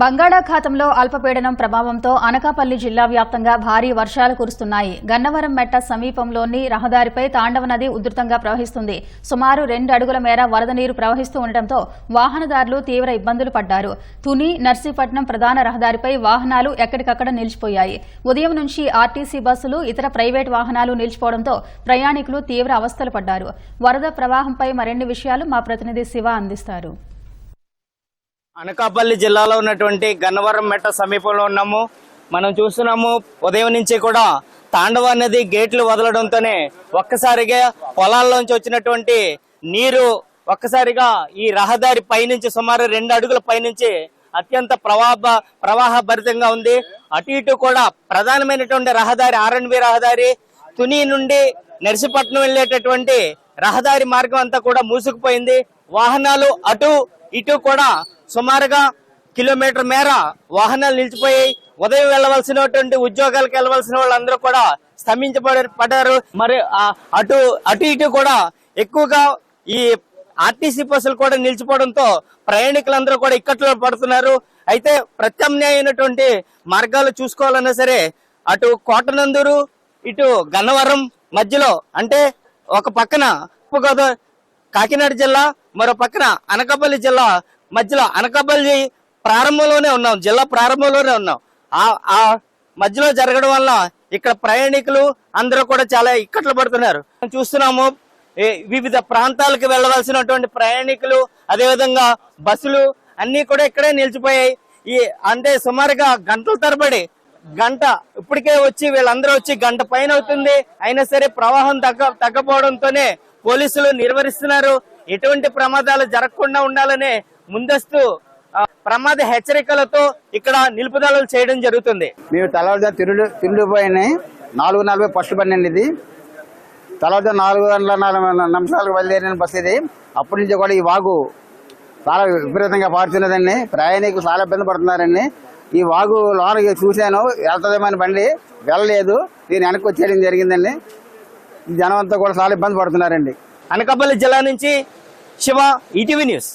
బంగాళాఖాతంలో అల్పపీడనం ప్రభావంతో అనకాపల్లి జిల్లా వ్యాప్తంగా భారీ వర్షాలు కురుస్తున్నాయి. గన్నవరం మెట్ట సమీపంలోని రహదారిపై తాండవ నది ఉధృతంగా ప్రవహిస్తుంది. సుమారు రెండు అడుగుల మేర వరద నీరు ప్రవహిస్తూ ఉండటంతో వాహనదారులు తీవ్ర ఇబ్బందులు పడ్డారు. తుని నర్సీపట్నం ప్రధాన రహదారిపై వాహనాలు ఎక్కడికక్కడ నిలిచిపోయాయి. ఉదయం నుంచి ఆర్టీసీ బస్సులు ఇతర ప్రైవేట్ వాహనాలు నిలిచిపోవడంతో ప్రయాణికులు తీవ్ర అవస్థలు పడ్డారు. వరద ప్రవాహంపై మరిన్ని విషయాలు మా ప్రతినిధి శివ అందిస్తారు. అనకాపల్లి జిల్లాలో ఉన్నటువంటి గన్నవరం మెట్ట సమీపంలో ఉన్నాము. మనం చూస్తున్నాము ఉదయం నుంచి కూడా తాండవ నది గేట్లు వదలడంతోనే ఒక్కసారిగా పొలాల్లోంచి వచ్చినటువంటి నీరు ఒక్కసారిగా ఈ రహదారి పైనుంచి సుమారు రెండు అడుగుల పైనుంచి అత్యంత ప్రవాహ ప్రవాహ భరితంగా ఉంది. అటు ఇటు కూడా ప్రధానమైనటువంటి రహదారి ఆర్ఎన్బి రహదారి తుని నుండి నర్సీపట్నం వెళ్ళేటటువంటి రహదారి మార్గం అంతా కూడా మూసుకుపోయింది. వాహనాలు అటు ఇటు కూడా సుమారుగా కిలోమీటర్ మేర వాహనాలు నిలిచిపోయి ఉదయం వెళ్ళవలసినటువంటి ఉద్యోగాలకు వెళ్ళవలసిన వాళ్ళందరూ కూడా స్తంభించబడి పడ్డారు. మరి అటు అటు ఇటు కూడా ఎక్కువగా ఈ ఆర్టీసీ బస్సులు కూడా నిలిచిపోవడంతో ప్రయాణికులందరూ కూడా ఇక్కట్లో పడుతున్నారు. అయితే ప్రత్యామ్నాయమైనటువంటి మార్గాలు చూసుకోవాలన్నా సరే అటు కోటనందూరు ఇటు గన్నవరం మధ్యలో అంటే ఒక పక్కన తూర్పుగోదావరి కాకినాడ జిల్లా మరో పక్కన అనకాపల్లి జిల్లా మధ్యలో అనకాపల్లి ప్రారంభంలోనే ఉన్నాం జిల్లా ప్రారంభంలోనే ఉన్నాం. ఆ ఆ మధ్యలో జరగడం వల్ల ఇక్కడ ప్రయాణికులు అందరూ కూడా చాలా ఇక్కట్లు పడుతున్నారు. చూస్తున్నాము వివిధ ప్రాంతాలకు వెళ్ళవలసినటువంటి ప్రయాణికులు అదేవిధంగా బస్సులు అన్నీ కూడా ఇక్కడే నిలిచిపోయాయి. ఈ అంటే సుమారుగా గంటల తరబడి గంట ఇప్పటికే వచ్చి వీళ్ళందరూ వచ్చి గంట పైన అవుతుంది అయినా సరే ప్రవాహం తగ్గ తగ్గపోవడంతోనే పోలీసులు నిర్వహిస్తున్నారు ఎటువంటి ప్రమాదాలు జరగకుండా ఉండాలనే ముందస్తు ప్రమాద హెచ్చరికలతో ఇక్కడ నిలుపుదలలు చేయడం జరుగుతుంది. మేము తెల్లవారుజాము తిరుడు తిరుగుపోయినాయి నాలుగు నలభై ఫస్ట్ అండి ఇది. తెల్లవారుజాము నాలుగు గంటల నలభై నిమిషాలకు బయలుదేరిన బస్సు ఇది. అప్పటి నుంచి కూడా ఈ వాగు చాలా విపరీతంగా పారుతున్నదండి. ప్రయాణికులు చాలా ఇబ్బంది పడుతున్నారండి. ఈ వాగు లోనకి చూశాను వెళ్తుందేమని బండి వెళ్ళలేదు. నేను వెనక్కి వచ్చేయడం జరిగిందండి. జనం అంతా కూడా చాలా ఇబ్బంది పడుతున్నారండి. అనకాపల్లి జిల్లా నుంచి శివ ఈటీవీ న్యూస్.